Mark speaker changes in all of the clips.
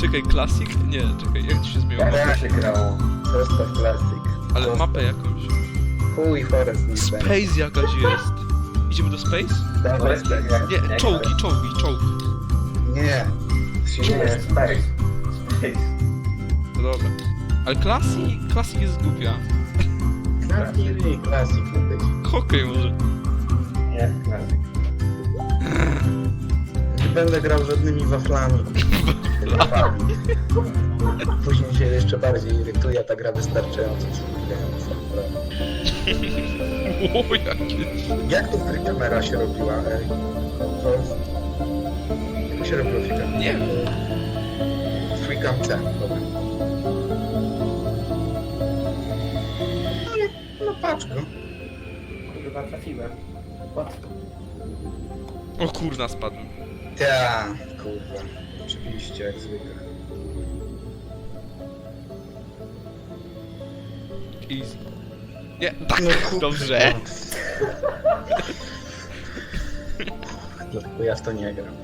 Speaker 1: Czekaj, Classic? Nie, czekaj, jak to się zmieniło?
Speaker 2: To się grało?
Speaker 3: Zostaw plastik.
Speaker 1: Ale mapę jakąś.
Speaker 3: Chuj, Forest nie.
Speaker 1: Space jakaś jest. Idziemy do Space?
Speaker 3: Dawaj,
Speaker 2: Space,
Speaker 1: Nie, czołgi, czołgi, czołgi.
Speaker 3: Nie.
Speaker 2: Nie. Space. Space.
Speaker 1: No dobra. Ale Classic, Classic jest głupia.
Speaker 3: Klasik, klasik.
Speaker 1: Hokej może.
Speaker 2: Nie, klasyk.
Speaker 3: Nie będę grał żadnymi waflami. Później się jeszcze bardziej irytuje, a ta gra wystarczająco wkurwiająca.
Speaker 1: O, jakie...
Speaker 3: Jak to free kamera się robiła, ej? To... Jak się robiło free camera?
Speaker 1: Nie wiem.
Speaker 3: Free cam C, dobra. No patrz go.
Speaker 2: Kurwa, trafiłem. Łatwo.
Speaker 1: O kurna, spadłem.
Speaker 3: Ta, kurwa. Oczywiście, jak zwykle.
Speaker 1: Easy. Nie, tak,
Speaker 3: No, kurwa.
Speaker 1: dobrze.
Speaker 3: Dlatego ja w to nie gram.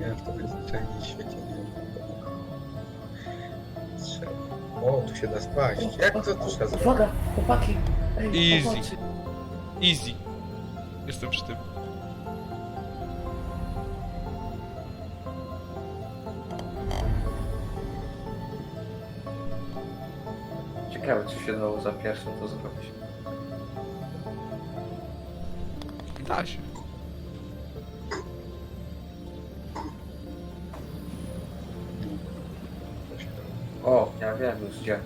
Speaker 3: ja w to najzwyczajniej w świecie nie gram. Trzeba. O, tu się da spaść. Jak to tu trzeba zrobić?
Speaker 2: Uwaga, chłopaki! Ej,
Speaker 1: Easy.
Speaker 2: pomocy.
Speaker 1: Easy. Jestem przy tym.
Speaker 2: Ciekawe, co się dało za pierwszym to zrobić.
Speaker 1: Da się.
Speaker 2: O, ja wiem już gdzie.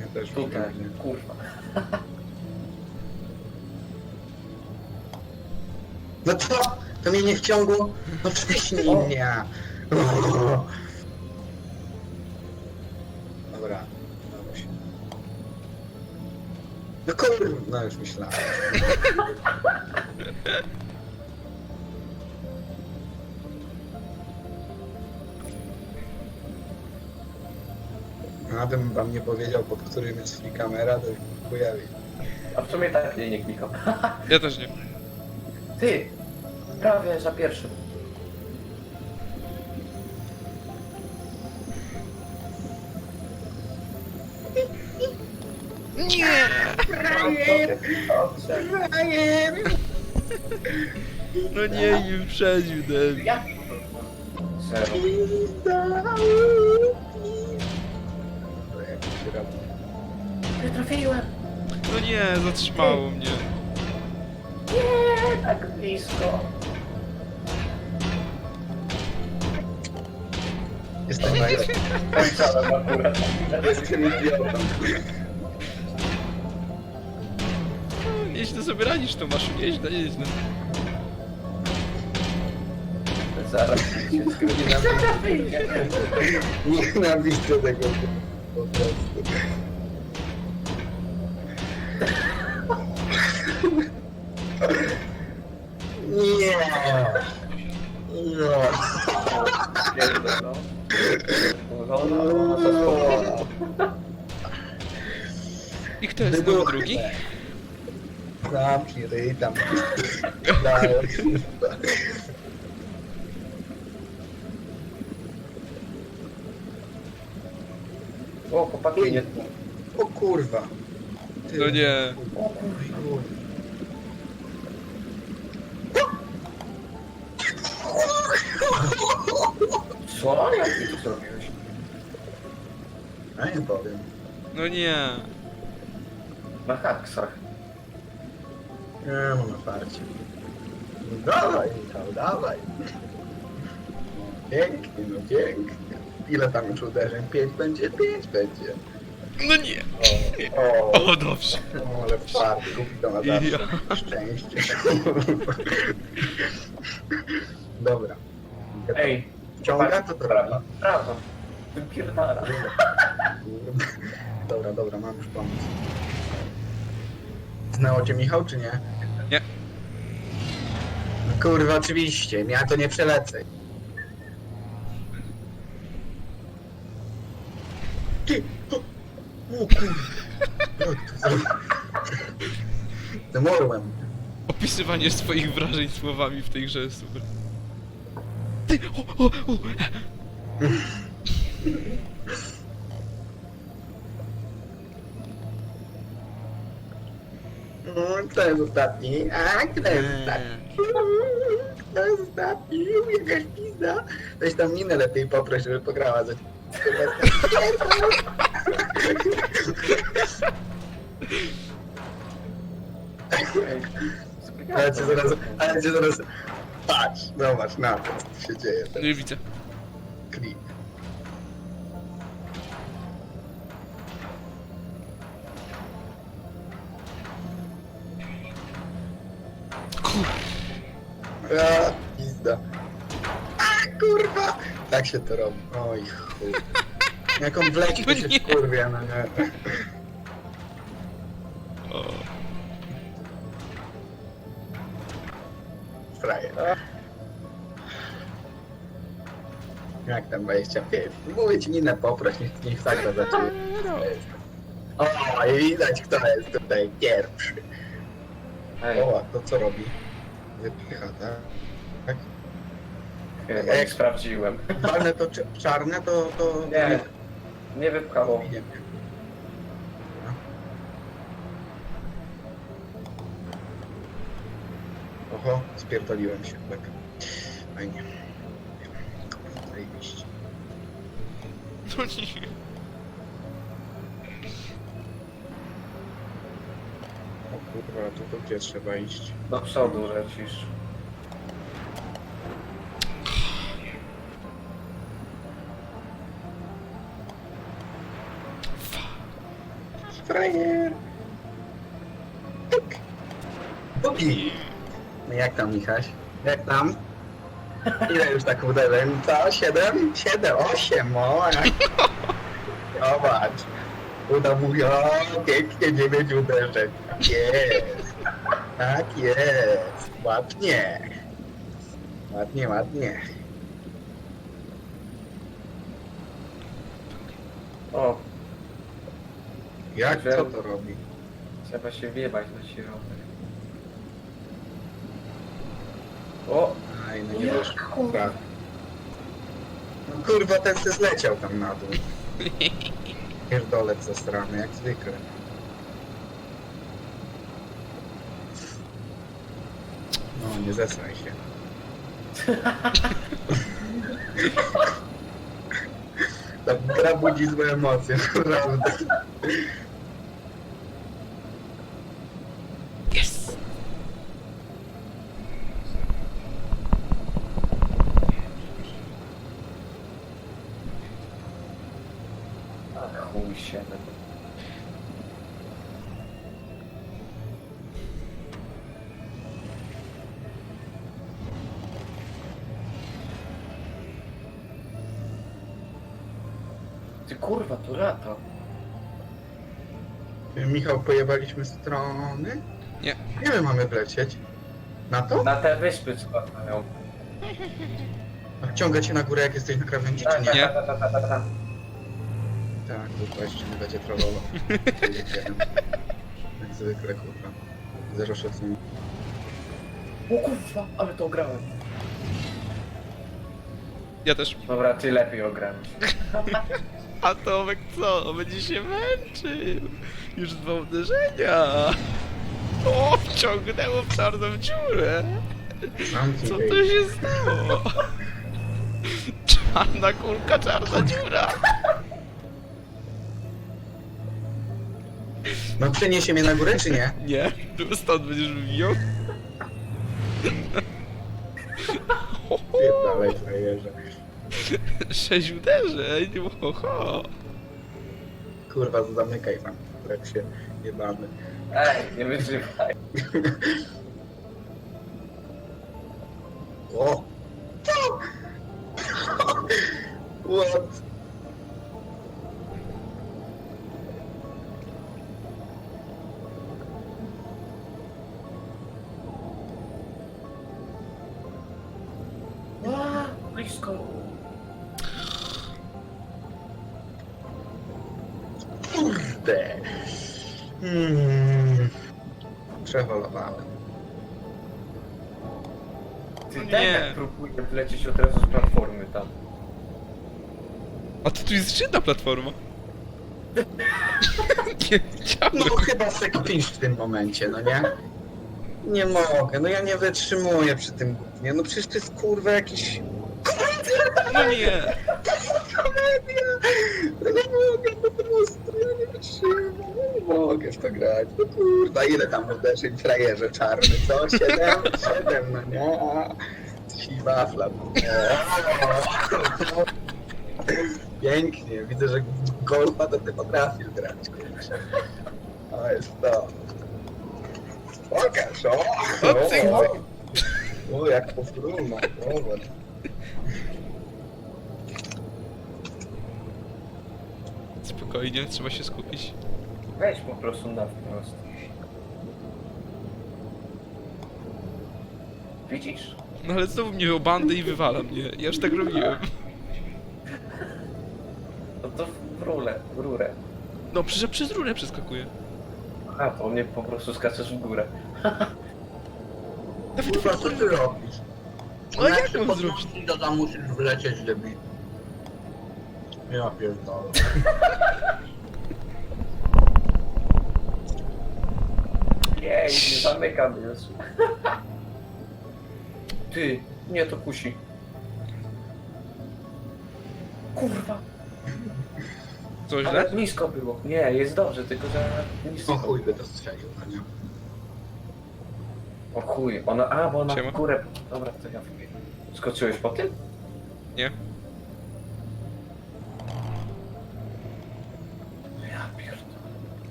Speaker 3: Ja też
Speaker 2: Tutaj,
Speaker 3: wiem,
Speaker 2: kurwa.
Speaker 3: No to, to mnie nie wciągło. No wcześniej
Speaker 2: O.
Speaker 3: mnie. No no już myślałem. Abym wam nie powiedział, pod którym jest free kamera, to się pojawi.
Speaker 2: A w sumie tak nie, nie klikał.
Speaker 1: Ja też nie.
Speaker 2: Ty! Prawie za pierwszym. Dobrze.
Speaker 1: No nie, nie wyprzedził?
Speaker 2: Zero.
Speaker 3: No, się robi?
Speaker 2: Nie trafiłem!
Speaker 1: No nie, zatrzymało mnie.
Speaker 2: Nie, tak blisko.
Speaker 3: Jestem najlepszy. Jestem idiotą.
Speaker 1: Nieźle sobie radzisz, Tomaszu, nieźle, nieźle.
Speaker 2: Zaraz się skróci na
Speaker 3: Nienawidzę tego po prostu. Nie. No.
Speaker 2: No. Spowodowała.
Speaker 1: I kto jest znowu drugi?
Speaker 3: Zamknij ryj tam.
Speaker 2: O, chłopaki, nie...
Speaker 3: O kurwa. Ty.
Speaker 1: No nie.
Speaker 2: O kurwa. Co? Jak ty to zrobiłeś?
Speaker 3: A nie powiem.
Speaker 1: No nie.
Speaker 2: Na haksach.
Speaker 3: Nie mam na farcie. No dawaj, Michał, dawaj. Pięknie, no pięknie. Ile tam już uderzeń? Pięć będzie? Pięć będzie.
Speaker 1: No nie.
Speaker 3: O,
Speaker 1: O, dobrze.
Speaker 3: o ale fart, kupi to na zawsze.
Speaker 1: Ja.
Speaker 3: Szczęście. Dobra.
Speaker 2: Ej,
Speaker 3: Wciąga to
Speaker 2: prawa. Prawa. Wypierdala.
Speaker 3: Dobra, dobra, mam już pomysł. Znało cię Michał, czy nie?
Speaker 1: Nie.
Speaker 3: No kurwa, oczywiście, ja to nie przelecę. Ty! O, o kurwa! Zamorłem.
Speaker 1: Opisywanie swoich wrażeń słowami w tej grze jest super. Ty! O, o, o.
Speaker 3: Kto jest ostatni? A, kto jest ostatni? Kto jest ostatni? Jakaś pizda. Weź tam minę lepiej poproś, żeby pograła
Speaker 2: Ej,
Speaker 3: Ale cię zaraz, ale cię zaraz... Patrz, zobacz na to, co się dzieje.
Speaker 1: Nie widzę.
Speaker 3: Tak się to robi. Oj, chuj. Jak on wleci, to
Speaker 1: No
Speaker 3: się
Speaker 1: nie.
Speaker 3: wkurwia, no nie.
Speaker 1: O.
Speaker 3: Frajer. Jak tam 25? Mówię ci Ninę poproś, niech, niech zagra za ciebie. O, i widać kto jest tutaj pierwszy.
Speaker 2: Ej,
Speaker 3: O, to co robi? Wypycha, tak? Tak?
Speaker 2: chyba nie sprawdziłem.
Speaker 3: Walne to cz- czarne, to... to
Speaker 2: Nie, nie wypchało.
Speaker 3: Nie wiem. Oho, spierdoliłem się, tak. Fajnie. Zajebiście.
Speaker 1: No nie.
Speaker 3: O kurwa, to, to gdzie trzeba iść?
Speaker 2: Do przodu lecisz.
Speaker 3: Frajer! Bugi! No jak tam, Michaś? Jak tam? Ile już tak uderzeń? Co? Siedem? Siedem? Osiem? O, jak... Zobacz. Uda mówi, o, pięknie dziewięć uderzeń. Tak jest. Tak jest. Ładnie. Ładnie, ładnie.
Speaker 2: O,
Speaker 3: Jak co to robi?
Speaker 2: trzeba się wjebać na środek. O,
Speaker 3: Aj, no nie wiesz.
Speaker 2: kurwa?
Speaker 3: No kurwa, ten se zleciał tam na dół. Pierdolec zastrany, jak zwykle. No, nie zesraj się. Ta gra budzi złe emocje, naprawdę.
Speaker 2: Chuj się. Ty kurwa, tu lata.
Speaker 3: Michał, pojewaliśmy strony?
Speaker 1: Nie.
Speaker 3: Nie my mamy wlecieć. Na to?
Speaker 2: Na te wyspy.
Speaker 3: A Wciąga cię na górę, jak jesteś na krawędzi, czy
Speaker 2: Tak,
Speaker 3: nie?
Speaker 1: Nie.
Speaker 2: tak, tak, tak, tak, tak.
Speaker 3: Tak, kurwa, jeszcze nie będzie trollował. Jak zwykle, kurwa. Zero szacunku.
Speaker 2: O kurwa, ale to grałem.
Speaker 1: Ja też.
Speaker 2: Dobra, ty lepiej ograłeś.
Speaker 1: A Tomek co? Będzie się męczył. Już dwa uderzenia. O, wciągnęło w czarną dziurę.
Speaker 3: Zamknij
Speaker 1: Co
Speaker 3: tej.
Speaker 1: to się stało? Czarna kulka, czarna dziura.
Speaker 3: No przeniesie mnie na górę, czy nie?
Speaker 1: Nie, tu stąd będziesz wijał.
Speaker 3: Pierdalej, frajerze.
Speaker 1: Sześć uderzeń, oho.
Speaker 3: Kurwa, zamykaj tam. Jak się jebany.
Speaker 2: Ej, nie wyzywaj.
Speaker 3: O! What?
Speaker 2: Wlecieć od razu z platformy tam.
Speaker 1: A to tu jest szynna platforma. nie
Speaker 3: No
Speaker 1: wiedziałem.
Speaker 3: chyba sekpisz w tym momencie, no nie? Nie mogę, no ja nie wytrzymuję przy tym gównie. No przecież to jest kurwa jakiś
Speaker 1: No nie.
Speaker 3: komedia. No nie mogę po prostu, ja nie wytrzymam, ja nie mogę w to grać. No kurwa, ile tam uderzeń frajerze czarny, co? Siedem? Siedem, no nie? A, Siwafla. no. Pięknie, widzę, że golfa to ty potrafisz grać, kurczę. To jest to. Pokaż, o!
Speaker 1: O, cyk,
Speaker 3: o,
Speaker 1: cyk.
Speaker 3: o, jak po frumach, zobacz.
Speaker 1: Spokojnie, trzeba się skupić.
Speaker 2: Weź po prostu na wprost. Widzisz?
Speaker 1: No ale znowu mnie o bandę i wywala mnie. Ja już tak robiłem.
Speaker 2: No to w rurę, w rurę.
Speaker 1: No przecież przez rurę przeskakuję.
Speaker 2: Aha, to mnie po prostu skaczesz w górę.
Speaker 3: Kurwa, co ty robisz?
Speaker 1: No jak mam zrobić?
Speaker 3: To tam musisz wlecieć, debil. Ja pierdolę.
Speaker 2: Jej, nie zamykam już. Ty, nie to kusi. Kurwa,
Speaker 1: Co
Speaker 2: ale
Speaker 1: źle?
Speaker 2: nisko było. Nie, jest dobrze, tylko że nisko.
Speaker 3: O chuj by to strzelił, no nie?
Speaker 2: O chuj, ona, a, bo ona
Speaker 1: Siema.
Speaker 2: w górę. Dobra, to ja wybiegam. Skoczyłeś po tym?
Speaker 1: Nie.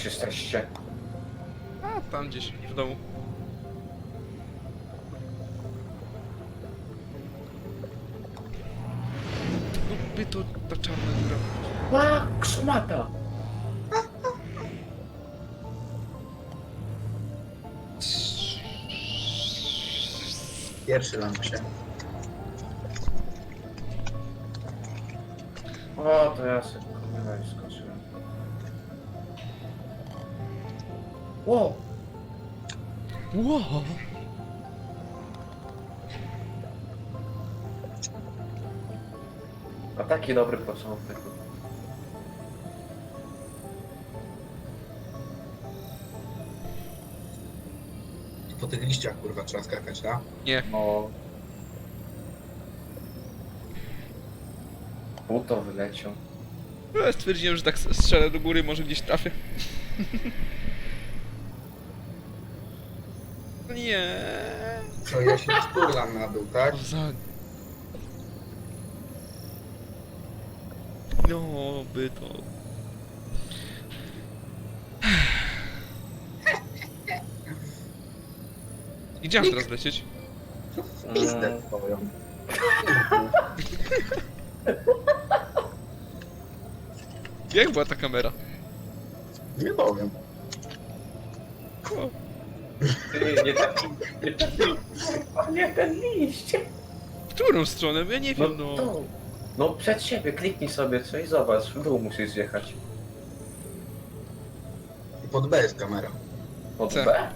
Speaker 2: Już jesteście?
Speaker 1: A, tam gdzieś, w domu. No by to ta czarna góra.
Speaker 2: Ła, krzmata!
Speaker 3: Pierwszy lampsie.
Speaker 2: O, to ja sobie kurwa Ło!
Speaker 1: Wow.
Speaker 2: A taki dobry początek.
Speaker 3: Po tych liściach kurwa trzeba skakać, tak?
Speaker 1: Nie.
Speaker 2: No. Buto wyleciał.
Speaker 1: Ja stwierdziłem, że tak strzelę do góry, może gdzieś trafię. No Nie.
Speaker 3: Co, ja się sturlam na dół, tak?
Speaker 1: Za... No, by to... I Gdzie mam teraz lecieć?
Speaker 3: Pizdę twoją.
Speaker 1: Jak była ta kamera?
Speaker 3: Nie powiem.
Speaker 1: O,
Speaker 2: Ty, nie taki, nie taki, nie ten liść.
Speaker 1: w którą stronę? Ja nie
Speaker 2: No
Speaker 1: wiem, no.
Speaker 2: to, no przed siebie, kliknij sobie coś, zobacz, w dół musisz zjechać.
Speaker 3: Pod B jest kamera.
Speaker 2: Od
Speaker 1: C.
Speaker 2: B?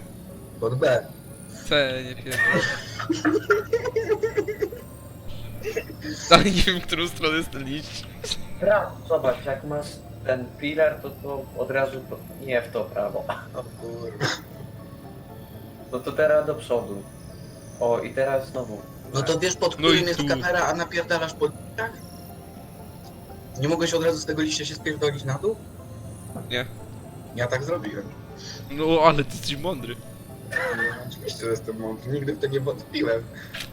Speaker 3: Pod B.
Speaker 1: C, nie wiem. Ale nie wiem, w którą stronę jest ten liść.
Speaker 2: Prawo, zobacz, jak masz ten filar, to to od razu, po- nie w to prawo.
Speaker 3: O.
Speaker 2: No to teraz do przodu. O, i teraz znowu.
Speaker 3: No to wiesz pod
Speaker 1: No i
Speaker 3: którym jest
Speaker 1: tu.
Speaker 3: kamera, a napierdalasz pod liściach? Nie mogłeś od razu z tego liścia się spierdolić na dół?
Speaker 1: Nie.
Speaker 3: Ja tak zrobiłem.
Speaker 1: No, ale ty jesteś mądry.
Speaker 3: No, oczywiście, że jestem mądry. Nigdy w to nie wątpiłem.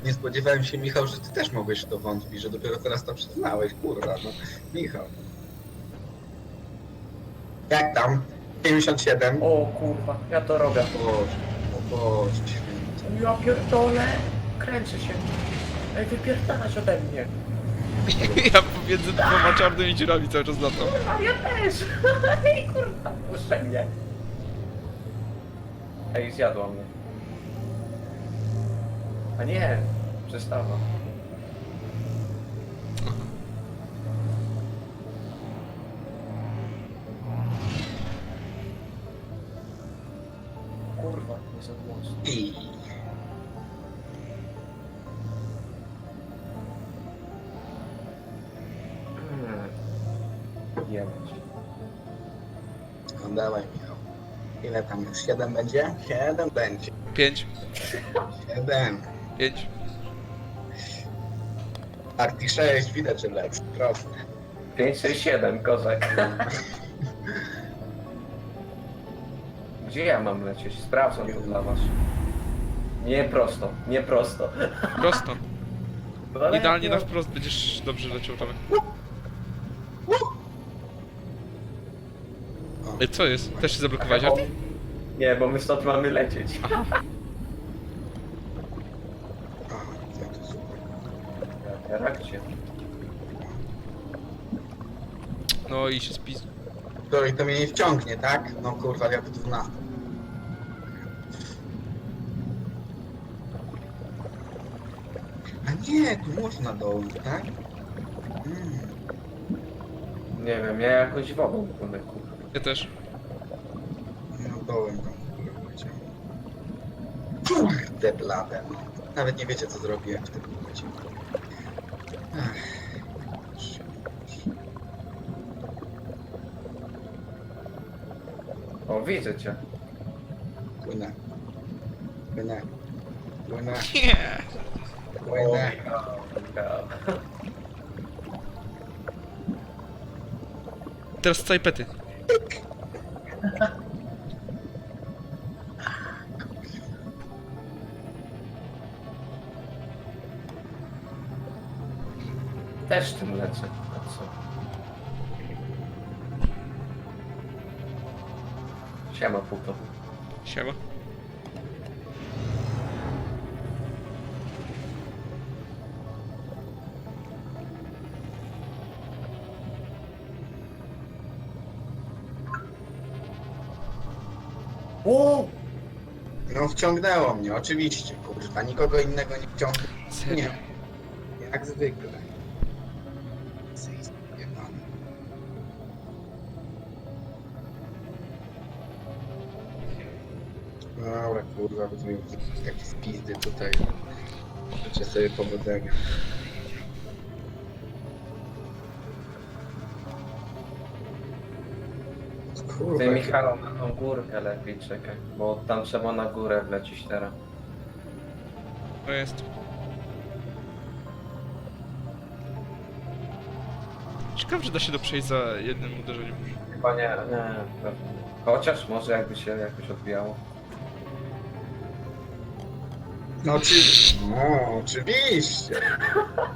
Speaker 3: Nie spodziewałem się, Michał, że ty też mogłeś w to wątpić, że dopiero teraz to przyznałeś. Kurwa, no. Michał. Jak tam? 57?
Speaker 2: O kurwa, ja to robię.
Speaker 3: Boże, Boże święty.
Speaker 2: Ja pierdolę, kręcę się. Ej, wypierdalasz ode mnie.
Speaker 1: Ja pomiędzy dwoma czarnymi dziurami cały czas latam.
Speaker 2: A ja też. Ej, kurwa, puszczaj mnie. Ej, zjadła mnie. A nie, przestała. Za mocno.
Speaker 3: I...
Speaker 2: Hmm. Jebać.
Speaker 3: No dawaj Michał. Ile tam jest? 7 będzie? 7 będzie.
Speaker 1: 5,
Speaker 3: 7.
Speaker 1: 5.
Speaker 3: Arti 6, widać, że lepszy. Proste.
Speaker 2: 5, 6, 7, kozak. Gdzie ja mam lecieć? Sprawdzam to dla was. Nie prosto, nie prosto.
Speaker 1: Prosto.
Speaker 2: No,
Speaker 1: Idealnie
Speaker 2: nie-
Speaker 1: na wprost będziesz dobrze leciał Tomek. Co jest? Też się zablokowałeś, Arti?
Speaker 2: Nie, bo my stąd mamy lecieć.
Speaker 1: Aha.
Speaker 3: To super.
Speaker 1: No i się spis...
Speaker 3: To i to mnie nie wciągnie, tak? No kurwa, jak w 12. A nie, tu można dołączyć, tak? Mm.
Speaker 2: Nie wiem, ja jakoś wodą płynę, kurwa.
Speaker 1: Ja też.
Speaker 3: No dołem tam w ogóle poleciałem. Kurde blade, no. Nawet nie wiecie co zrobiłem w tym momencie. Ach.
Speaker 2: O, widzę cię.
Speaker 3: Płynę. Płynę. Płynę.
Speaker 1: Nie.
Speaker 3: Płynę.
Speaker 2: Michał.
Speaker 1: Teraz całej pety.
Speaker 2: Też tym lecę. Siema.
Speaker 1: Siema.
Speaker 3: Wciągnęło mnie, oczywiście, kurwa. Nikogo innego nie wciągnęło.
Speaker 1: Serio.
Speaker 3: Nie. Jak zwykle. Syjski jebany. Dobra, kurwa, bo tu mi takie spizdy tutaj. Życzę sobie powodzenia. Kurwa,
Speaker 2: Ty Michał, na tą górkę lepiej czekaj, bo tam trzeba na górę wlecieć teraz.
Speaker 1: To jest. Ciekawe, że da się to przejść za jednym uderzeniem.
Speaker 2: Chyba nie, nie, pewnie nie. Chociaż może jakby się jakoś odbijało.
Speaker 3: No, oczy... no oczywiście.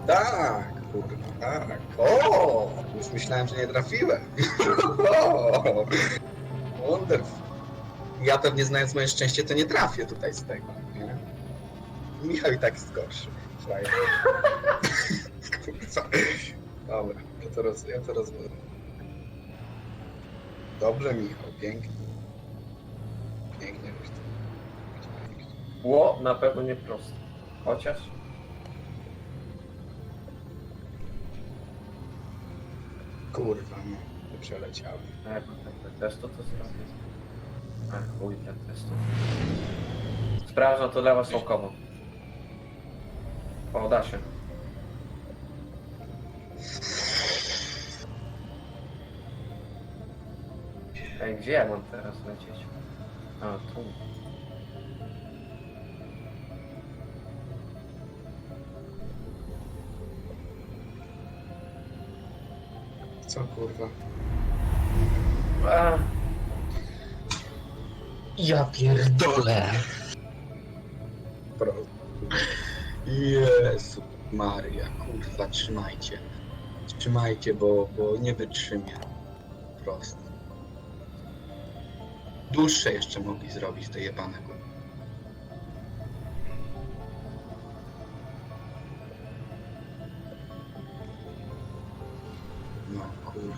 Speaker 3: Tak, kurwa, tak. O, już myślałem, że nie trafiłem. O, wonderful. Ja pewnie znając moje szczęście, to nie trafię tutaj z tego, nie? Michał i tak jest gorszy. Kurwa. Dobra, ja to, roz, ja to rozumiem. Dobrze, Michał, pięknie. Pięknie.
Speaker 2: Ło, na pewno nie prosto. Chociaż?
Speaker 3: Kurwa, no, to przeleciałem.
Speaker 2: A jak te testu to zrobię. A chuj, te testu. Sprawdzam to dla was około. O, da się. Ej, gdzie ja mam teraz lecieć? A, tu.
Speaker 3: Co kurwa?
Speaker 2: A,
Speaker 3: Ja pierdolę. Prosto. Jezu Maria, kurwa, trzymajcie. Trzymajcie, bo, bo nie wytrzymię. Prosto. Dłuższe jeszcze mogli zrobić te jebane góry.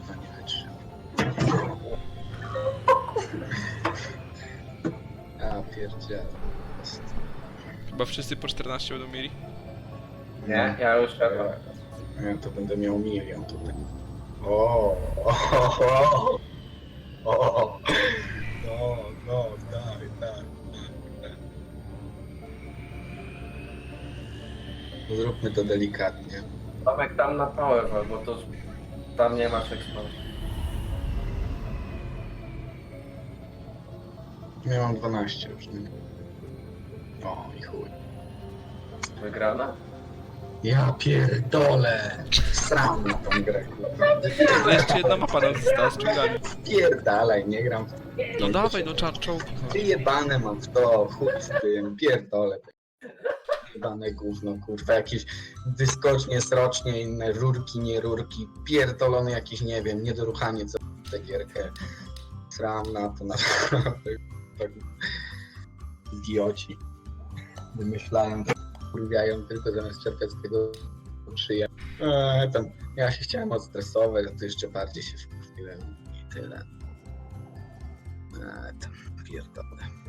Speaker 3: kurwa nie wytrzymał. A pierdziele.
Speaker 1: Chyba wszyscy po 14 będą mieli.
Speaker 2: Nie, no, ja już chyba.
Speaker 3: Ja to będę miał milion tutaj. O, o, o, o. No, no, daj, daj. Zróbmy to delikatnie.
Speaker 2: Tomek tam na pałę, bo to z- tam nie masz ekspansji.
Speaker 3: Ja mam 12 już, nie? O i chuj.
Speaker 2: Wygrana?
Speaker 3: Ja pierdolę! Sram na tą grę, kurwa.
Speaker 1: To jeszcze jedna mapa nam została z czołgami.
Speaker 3: Pierdalaj, nie gram w
Speaker 1: No dawaj, no czar czołgi. chodź.
Speaker 3: Wyjebane mam w to, chuj z tym, pierdolę. Jebane gówno, kurwa, jakieś wyskocznie, srocznie, inne rurki, nie rurki, pierdolony jakiś, nie wiem, niedoruchanie, co tę gierkę. Sram na to, naprawdę. Tak. Idioci. Wymyślają, kurwiają tylko zamiast czerpać z tego przyjemność. Eee, tam, ja się chciałem odstresować, to jeszcze bardziej się wkurwiłem i tyle. Eee, tam, pierdolę.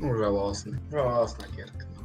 Speaker 3: Ужасно. Ужасно, Герк.